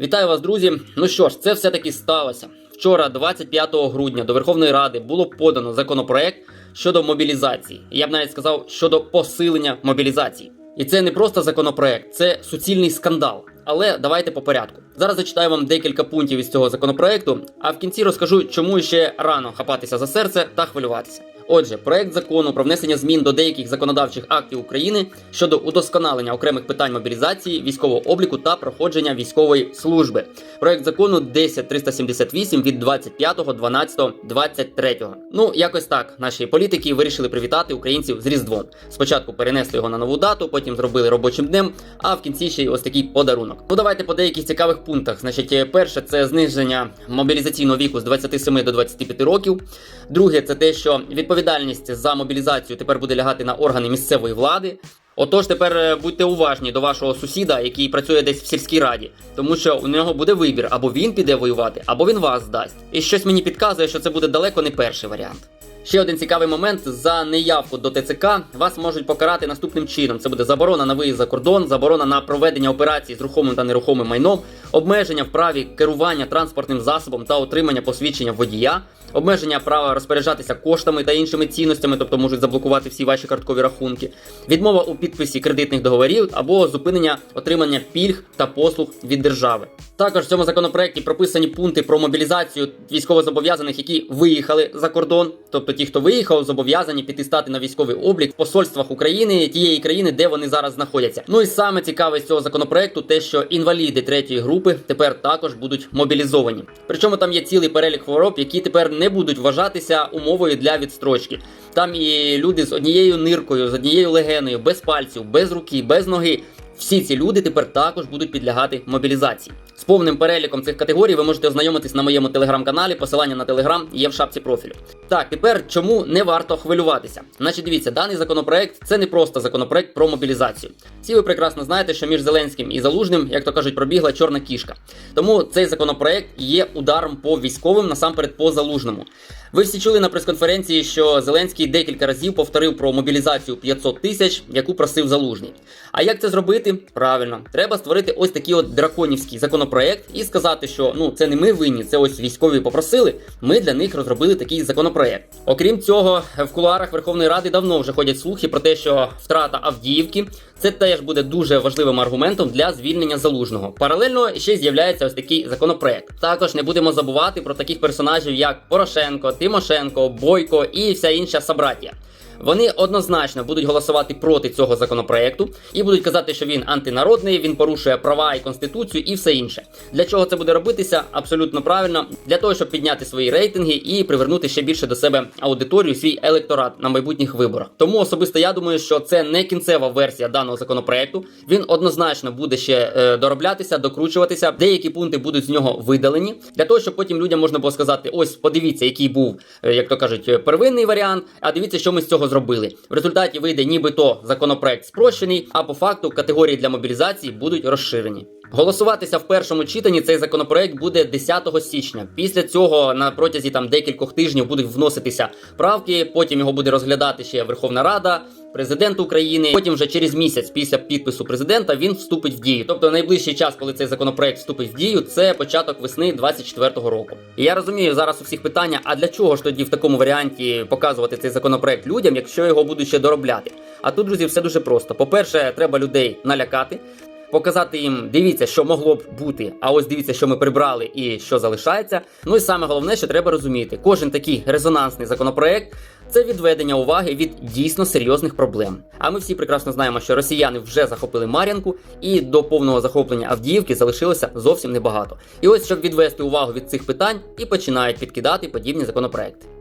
Вітаю вас, друзі. Ну що ж, це все-таки сталося. Вчора, 25 грудня, до Верховної Ради було подано законопроект щодо мобілізації. Я б навіть сказав щодо посилення мобілізації. І це не просто законопроект, це суцільний скандал. Але давайте по порядку. Зараз зачитаю вам декілька пунктів із цього законопроекту, а в кінці розкажу, чому ще рано хапатися за серце та хвилюватися. Отже, проект закону про внесення змін до деяких законодавчих актів України щодо удосконалення окремих питань мобілізації, військового обліку та проходження військової служби. Проект закону 10378 від 25.12.23. Ну, якось так наші політики вирішили привітати українців з Різдвом. Спочатку перенесли його на нову дату, потім зробили робочим днем, а в кінці ще й ось такий подарунок. Ну давайте по деяких цікавих пунктах. Значить, е, перше це зниження мобілізаційного віку з 27 до 25 років. Друге, це те, що відповідальність за мобілізацію тепер буде лягати на органи місцевої влади. Отож, тепер е, будьте уважні до вашого сусіда, який працює десь в сільській раді, тому що у нього буде вибір: або він піде воювати, або він вас здасть. І щось мені підказує, що це буде далеко не перший варіант. Ще один цікавий момент: за неявку до ТЦК вас можуть покарати наступним чином: це буде заборона на виїзд за кордон, заборона на проведення операцій з рухомим та нерухомим майном, обмеження в праві керування транспортним засобом та отримання посвідчення водія, обмеження права розпоряджатися коштами та іншими цінностями, тобто можуть заблокувати всі ваші карткові рахунки, відмова у підписі кредитних договорів або зупинення отримання пільг та послуг від держави. Також в цьому законопроекті прописані пункти про мобілізацію військовозобов'язаних, які виїхали за кордон, тобто ті, хто виїхав, зобов'язані піти стати на військовий облік в посольствах України, тієї країни, де вони зараз знаходяться. Ну і саме цікаве з цього законопроекту, те, що інваліди третьої групи тепер також будуть мобілізовані. Причому там є цілий перелік хвороб, які тепер не будуть вважатися умовою для відстрочки. Там і люди з однією ниркою, з однією легеною, без пальців, без руки, без ноги. Всі ці люди тепер також будуть підлягати мобілізації. З повним переліком цих категорій ви можете ознайомитись на моєму телеграм-каналі. Посилання на телеграм є в шапці профілю. Так, тепер чому не варто хвилюватися? Значить, дивіться, даний законопроект це не просто законопроект про мобілізацію. Всі ви прекрасно знаєте, що між Зеленським і Залужним, як то кажуть, пробігла чорна кішка. Тому цей законопроект є ударом по військовим, насамперед по залужному. Ви всі чули на прес-конференції, що Зеленський декілька разів повторив про мобілізацію 500 тисяч, яку просив залужний. А як це зробити? Правильно, треба створити ось такий от драконівський законопроект і сказати, що ну це не ми винні, це ось військові попросили. Ми для них розробили такий законопроект. Окрім цього, в кулуарах Верховної Ради давно вже ходять слухи про те, що втрата Авдіївки це теж буде дуже важливим аргументом для звільнення залужного. Паралельно ще з'являється ось такий законопроект. Також не будемо забувати про таких персонажів, як Порошенко, Тимошенко, Бойко і вся інша собратія. Вони однозначно будуть голосувати проти цього законопроекту і будуть казати, що він антинародний, він порушує права і конституцію і все інше. Для чого це буде робитися? Абсолютно правильно, для того, щоб підняти свої рейтинги і привернути ще більше до себе аудиторію, свій електорат на майбутніх виборах. Тому особисто я думаю, що це не кінцева версія даного законопроекту. Він однозначно буде ще е, дороблятися, докручуватися. Деякі пункти будуть з нього видалені для того, щоб потім людям можна було сказати: ось подивіться, який був, е, як то кажуть, первинний варіант. А дивіться, що ми з цього зробили. В результаті вийде нібито законопроект спрощений, а по факту категорії для мобілізації будуть розширені. Голосуватися в першому читанні цей законопроект буде 10 січня. Після цього на протязі там декількох тижнів будуть вноситися правки. Потім його буде розглядати ще Верховна Рада, президент України. Потім вже через місяць після підпису президента він вступить в дію. Тобто найближчий час, коли цей законопроект вступить в дію, це початок весни 24-го року. І я розумію зараз у всіх питання: а для чого ж тоді в такому варіанті показувати цей законопроект людям, якщо його будуть ще доробляти? А тут, друзі, все дуже просто. По-перше, треба людей налякати. Показати їм, дивіться, що могло б бути, а ось дивіться, що ми прибрали і що залишається. Ну і саме головне, що треба розуміти, кожен такий резонансний законопроект це відведення уваги від дійсно серйозних проблем. А ми всі прекрасно знаємо, що росіяни вже захопили Мар'янку, і до повного захоплення Авдіївки залишилося зовсім небагато. І ось щоб відвести увагу від цих питань, і починають підкидати подібні законопроекти.